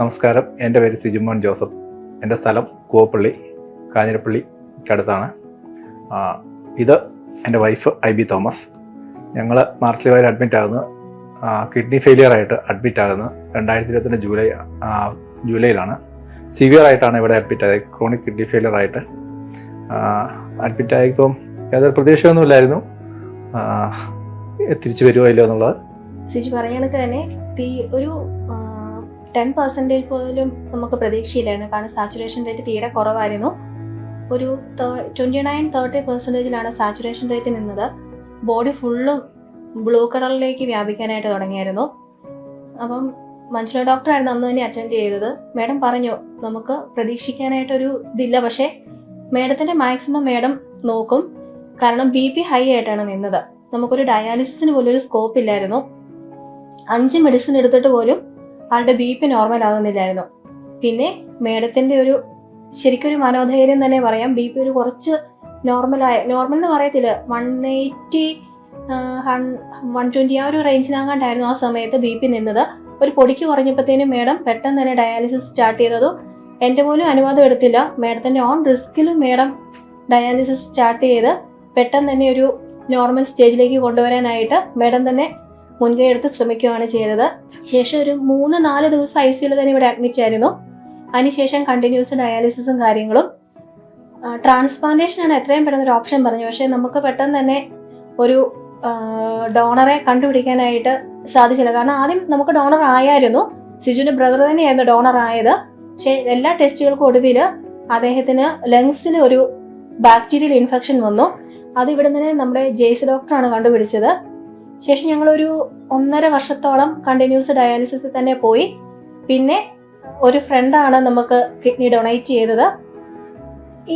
നമസ്കാരം. എന്റെ പേര് സിജുമോൻ ജോസഫ്. എന്റെ സ്ഥലം കൂവപ്പള്ളി കാഞ്ഞിരപ്പള്ളിക്കടുത്താണ് ഇത് എന്റെ വൈഫ് ഐ ബി തോമസ്. ഞങ്ങൾ മാർച്ചിൽ വരെ അഡ്മിറ്റ് ആകുന്നത് കിഡ്നി ഫെയിലിയർ ആയിട്ട് അഡ്മിറ്റ് ആകുന്നത് രണ്ടായിരത്തി ഇരുപത്തിന്റെ ജൂലൈ ജൂലൈയിലാണ്. സിവിയർ ആയിട്ടാണ് ഇവിടെ അഡ്മിറ്റ് ആയത്. ക്രോണിക് കിഡ്നി ഫെയിലിയർ ആയിട്ട്. അഡ്മിറ്റ് ആയപ്പം യാതൊരു പ്രതീക്ഷയൊന്നുമില്ലായിരുന്നു തിരിച്ചു വരുമോ ഇല്ലയോ എന്നുള്ളത്? സിജു തന്നെ ഒരു ടെൻ പെർസെന്റേജ് പോലും നമുക്ക് പ്രതീക്ഷയില്ലായിരുന്നു. കാരണം സാച്ചുറേഷൻ റേറ്റ് തീരെ കുറവായിരുന്നു. ഒരു ട്വന്റി നയൻ തേർട്ടി പെർസെന്റേജിലാണ് സാച്ചുറേഷൻ റേറ്റ് നിന്നത്. ബോഡി ഫുള്ളും ബ്ലൂ കളറിലേക്ക് വ്യാപിക്കാനായിട്ട് തുടങ്ങിയായിരുന്നു. അപ്പം മഞ്ജുള ഡോക്ടറായിരുന്നു അന്ന് തന്നെ അറ്റൻഡ് ചെയ്തത്. മാഡം പറഞ്ഞു നമുക്ക് പ്രതീക്ഷിക്കാനായിട്ടൊരു ഇതില്ല. പക്ഷേ മാഡത്തിന്റെ മാക്സിമം മാഡം നോക്കും. കാരണം ബി പി ഹൈ ആയിട്ടാണ് നിന്നത്. നമുക്കൊരു ഡയാലിസിസിന് പോലും ഒരു സ്കോപ്പ് ഇല്ലായിരുന്നു. അഞ്ച് മെഡിസിൻ എടുത്തിട്ട് പോലും ആളുടെ ബി പി നോർമൽ ആകുന്നില്ലായിരുന്നു പിന്നെ മേഡത്തിന്റെ ഒരു ശരിക്കൊരു മനോധൈര്യം തന്നെ പറയാം. ബി പി ഒരു കുറച്ച് നോർമലായ നോർമൽ എന്ന് പറയത്തില്ല. വൺ എയ്റ്റി വൺ ട്വന്റി ആ ഒരു റേഞ്ചിലാകാണ്ടായിരുന്നു ആ സമയത്ത് ബി പി നിന്നത്. ഒരു പൊടിക്ക് കുറഞ്ഞപ്പോഴത്തേനും മേഡം പെട്ടെന്ന് തന്നെ ഡയാലിസിസ് സ്റ്റാർട്ട് ചെയ്തതും എന്റെ പോലും അനുവാദം എടുത്തില്ല. മേഡത്തിന്റെ ഓൺ റിസ്കിലും മേഡം ഡയാലിസിസ് സ്റ്റാർട്ട് ചെയ്ത് പെട്ടെന്ന് തന്നെ ഒരു നോർമൽ സ്റ്റേജിലേക്ക് കൊണ്ടുവരാനായിട്ട് മേഡം തന്നെ മുൻകൈ എടുത്ത് ശ്രമിക്കുകയാണ് ചെയ്തത്. ശേഷം ഒരു മൂന്ന് നാല് ദിവസം ഐ സിയിൽ തന്നെ ഇവിടെ അഡ്മിറ്റ് ആയിരുന്നു. അതിനുശേഷം കണ്ടിന്യൂസ് ഡയാലിസിസും കാര്യങ്ങളും. ട്രാൻസ്പ്ലാന്റേഷൻ ആണ് എത്രയും പെട്ടെന്ന് ഒരു ഓപ്ഷൻ പറഞ്ഞു പക്ഷേ നമുക്ക് പെട്ടെന്ന് തന്നെ ഒരു ഡോണറെ കണ്ടുപിടിക്കാനായിട്ട് സാധിച്ചില്ല. കാരണം ആദ്യം നമുക്ക് ഡോണർ ആയായിരുന്നു. സിജുവിന്റെ ബ്രദർ തന്നെയായിരുന്നു ഡോണർ ആയത്. പക്ഷേ എല്ലാ ടെസ്റ്റുകൾക്കും ഒടുവിൽ അദ്ദേഹത്തിന് ലങ്സിന് ഒരു ബാക്ടീരിയൽ ഇൻഫെക്ഷൻ വന്നു. അത് ഇവിടെ തന്നെ നമ്മുടെ ജെയ്സ് ഡോക്ടറാണ് കണ്ടുപിടിച്ചത്. ശേഷം ഞങ്ങളൊരു ഒന്നര വർഷത്തോളം കണ്ടിന്യൂസ് ഡയാലിസിസിൽ തന്നെ പോയി. പിന്നെ ഒരു ഫ്രണ്ടാണ് നമുക്ക് കിഡ്നി ഡൊണേറ്റ് ചെയ്തത്.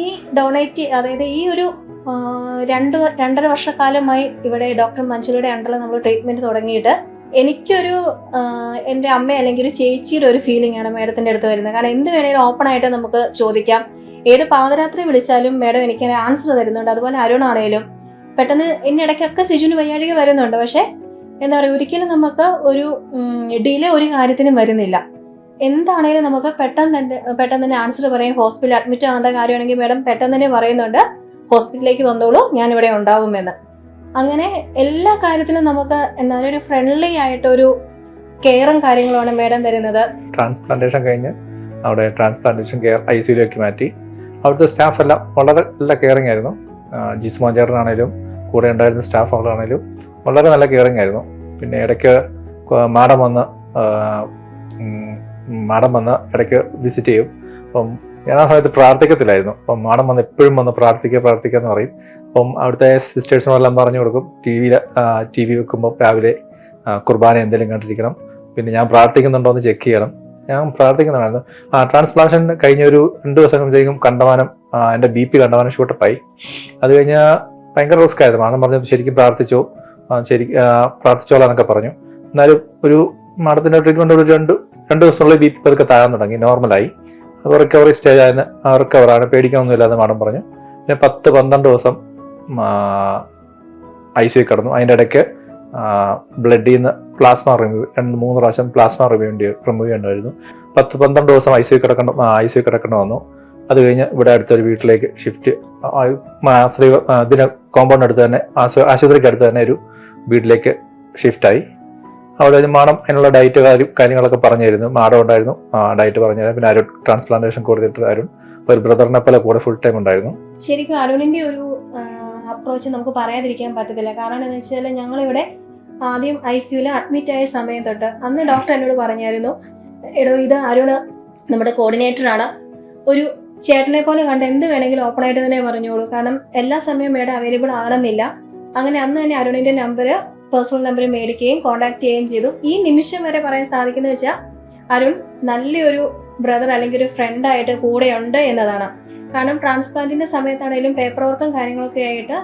ഈ ഡൊണേറ്റ് അതായത് ഈ ഒരു രണ്ട് രണ്ടര വർഷക്കാലമായി ഇവിടെ ഡോക്ടർ മഞ്ജുലയുടെ അണ്ടറിൽ നമ്മൾ ട്രീറ്റ്മെന്റ് തുടങ്ങിയിട്ട് എനിക്കൊരു എന്റെ അമ്മ അല്ലെങ്കിൽ ഒരു ചേച്ചിയുടെ ഒരു ഫീലിംഗ് ആണ് മേഡത്തിന്റെ അടുത്ത് വരുന്നത്. കാരണം എന്ത് വേണേലും ഓപ്പൺ ആയിട്ട് നമുക്ക് ചോദിക്കാം. ഏത് പാതരാത്രി വിളിച്ചാലും മേഡം എനിക്ക് ആൻസർ തരുന്നുണ്ട്. അതുപോലെ അരുണാണേലും പെട്ടെന്ന് ഇനി ഇടയ്ക്കൊക്കെ സിജുന് വയ്യാഴിക വരുന്നുണ്ട്. പക്ഷെ എന്താ പറയുക ഒരിക്കലും നമുക്ക് ഒരു ഡിലേ ഒരു കാര്യത്തിനും വരുന്നില്ല. എന്താണേലും നമുക്ക് പെട്ടെന്ന് തന്നെ പെട്ടെന്ന് തന്നെ ആൻസർ പറയും. ഹോസ്പിറ്റലിൽ അഡ്മിറ്റ് ആകുന്ന കാര്യമാണെങ്കിൽ മേഡം പെട്ടെന്ന് തന്നെ പറയുന്നുണ്ട് ഹോസ്പിറ്റലിലേക്ക് വന്നോളൂ ഞാൻ ഇവിടെ ഉണ്ടാകുമെന്ന് അങ്ങനെ എല്ലാ കാര്യത്തിലും നമുക്ക് പറയുക ഒരു ഫ്രണ്ട്ലി ആയിട്ടൊരു കെയറും കാര്യങ്ങളുമാണ് മേഡം തരുന്നത്. ട്രാൻസ്പ്ലാന്റേഷൻ കഴിഞ്ഞ് അവിടെ ട്രാൻസ്പ്ലാന്റേഷൻ കെയർ ഐ സിയിലേക്ക് മാറ്റി. അവിടുത്തെ സ്റ്റാഫ് എല്ലാം വളരെ നല്ല കെയറിംഗ് ആയിരുന്നു. ജിസ്മോൻ ചേട്ടനാണേലും കൂടെ ഉണ്ടായിരുന്ന സ്റ്റാഫ് സ്റ്റാഫുകളാണേലും വളരെ നല്ല കെയറിങ് ആയിരുന്നു. പിന്നെ ഇടയ്ക്ക് മാഡം വന്ന് മാഡം വന്ന് ഇടയ്ക്ക് വിസിറ്റ് ചെയ്യും. അപ്പം ഞാൻ ആ സമയത്ത് പ്രാർത്ഥിക്കത്തില്ലായിരുന്നു. അപ്പം മാഡം വന്ന് എപ്പോഴും വന്ന് പ്രാർത്ഥിക്കുക പ്രാർത്ഥിക്കുക എന്ന് പറയും. അപ്പം അവിടുത്തെ സിസ്റ്റേഴ്സിനെല്ലാം പറഞ്ഞു കൊടുക്കും. ടി വിയിൽ ടി വി വെക്കുമ്പോൾ രാവിലെ കുർബാന എന്തെങ്കിലും കണ്ടിരിക്കണം. പിന്നെ ഞാൻ പ്രാർത്ഥിക്കുന്നുണ്ടോ എന്ന് ചെക്ക് ചെയ്യണം. ഞാൻ പ്രാർത്ഥിക്കുന്നതായിരുന്നു. ആ ട്രാൻസ്പ്ലാന്റേഷൻ കഴിഞ്ഞ ഒരു രണ്ട് ദിവസം കഴിയുമ്പോഴത്തേക്കും കണ്ടമാനം എന്റെ ബി പി കണ്ടമാനം ഷൂട്ടപ്പായി അത് കഴിഞ്ഞ ഭയങ്കര റിസ്ക് ആയിരുന്നു. മാഡം പറഞ്ഞു ശരിക്കും പ്രാർത്ഥിച്ചോ. ശരി പ്രാർത്ഥിച്ചോളാം എന്നൊക്കെ പറഞ്ഞു. എന്നാലും ഒരു മാഡത്തിന്റെ ട്രീറ്റ്മെന്റ് ഒരു രണ്ട് രണ്ട് ദിവസമുള്ള പി പതുക്കെ താഴാൻ തുടങ്ങി നോർമലായി അപ്പോൾ റിക്കവറി സ്റ്റേജ് ആയിരുന്നു ആ റിക്കവറാണ് പേടിക്കാനൊന്നുമില്ലാന്ന് മാഡം പറഞ്ഞു. പിന്നെ പത്ത് പന്ത്രണ്ട് ദിവസം ഐ സി കിടന്നു. അതിന്റെ ഇടയ്ക്ക് ബ്ലഡിൽ നിന്ന് പ്ലാസ്മ റിമൂവ് രണ്ട് മൂന്ന് പ്രാവശ്യം പ്ലാസ്മ റിമൂവ് റിമൂവ് ചെയ്യേണ്ടായിരുന്നു പത്ത് പന്ത്രണ്ട് ദിവസം ഐ സി കിടക്കണം ഐ സി കിടക്കേണ്ട വന്നു. അത് കഴിഞ്ഞ് ഇവിടെ അടുത്തൊരു വീട്ടിലേക്ക് ഷിഫ്റ്റ് ശ്രീ ദിന കോമ്പൗണ്ട് അടുത്ത് തന്നെ ആശു- ആശുപത്രിക്ക് അടുത്ത് തന്നെ ഒരു വീട്ടിലേക്ക് ഷിഫ്റ്റായി അവിടെ മാഡം അതിനുള്ള ഡയറ്റ് കാര്യം കാര്യങ്ങളൊക്കെ പറഞ്ഞു തരുന്നു മാഡം ഉണ്ടായിരുന്നു. ഡയറ്റ് പറഞ്ഞു തരാം. പിന്നെ അരുൺ ട്രാൻസ്പ്ലാന്റേഷൻ കൊടുത്തിട്ട് അരുൺ ഒരു ബ്രദറിനെ പോലെ കൂടെ ഫുൾ ടൈം ഉണ്ടായിരുന്നു. ശരിക്കും അരുണിന്റെ ഒരു അപ്രോച്ച് നമുക്ക് പറയാതിരിക്കാൻ പറ്റത്തില്ല. കാരണം എന്ന് വെച്ചാൽ ഞങ്ങളിവിടെ ആദ്യം ഐ സിയുയിൽ അഡ്മിറ്റ് ആയ സമയം തൊട്ട് അന്ന് ഡോക്ടർ എന്നോട് പറഞ്ഞായിരുന്നു എടോ ഇത് അരുണ് നമ്മുടെ കോർഡിനേറ്റർ ആണ്. ഒരു ചേട്ടനെ പോലെ കണ്ട് എന്ത് വേണമെങ്കിലും ഓപ്പൺ ആയിട്ട് തന്നെ പറഞ്ഞോളൂ. കാരണം എല്ലാ സമയവും മേഡം അവൈലബിൾ ആണെന്നില്ല. അങ്ങനെ അന്ന് തന്നെ അരുണിന്റെ നമ്പർ പേഴ്സണൽ നമ്പർ മേടിക്കുകയും കോൺടാക്ട് ചെയ്യുകയും ചെയ്തു. ഈ നിമിഷം വരെ പറയാൻ സാധിക്കുന്ന വെച്ചാൽ അരുൺ നല്ലൊരു ബ്രദർ അല്ലെങ്കിൽ ഒരു ഫ്രണ്ട് ആയിട്ട് കൂടെ ഉണ്ട് എന്നതാണ്. കാരണം ട്രാൻസ്പ്ലാന്റിന്റെ സമയത്താണെങ്കിലും പേപ്പർ വർക്കും കാര്യങ്ങളൊക്കെ ആയിട്ട്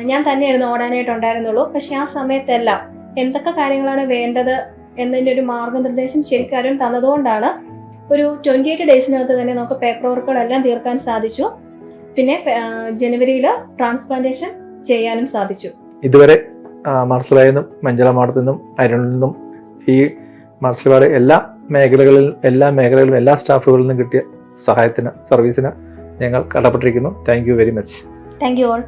ഞാൻ തന്നെയായിരുന്നു ഓടാനായിട്ട് ഉണ്ടായിരുന്നുള്ളൂ. പക്ഷെ ആ സമയത്തെല്ലാം എന്തൊക്കെ കാര്യങ്ങളാണ് വേണ്ടത് എന്നതിന്റെ ഒരു മാർഗനിർദ്ദേശം ശരിക്കും അരുൺ തന്നതുകൊണ്ടാണ് ഒരു ട്വന്റി എയ്റ്റ് ഡേയ്സിനകത്ത് തന്നെ നമുക്ക് പേപ്പർ വർക്കുകളെല്ലാം തീർക്കാൻ സാധിച്ചു. പിന്നെ ജനുവരിയിൽ ട്രാൻസ്പ്ലാന്റേഷൻ ചെയ്യാനും സാധിച്ചു. ഇതുവരെ മാർസലായി നിന്നും മാഡത്തിൽ നിന്നും അരുണിൽ നിന്നും ഈ മാർസൽവാട് എല്ലാ മേഖലകളിൽ എല്ലാ മേഖലകളിലും എല്ലാ സ്റ്റാഫുകളിൽ നിന്നും കിട്ടിയ സഹായത്തിന് സർവീസിന് ഞങ്ങൾ കടപ്പെട്ടിരിക്കുന്നു. Thank you very much thank you all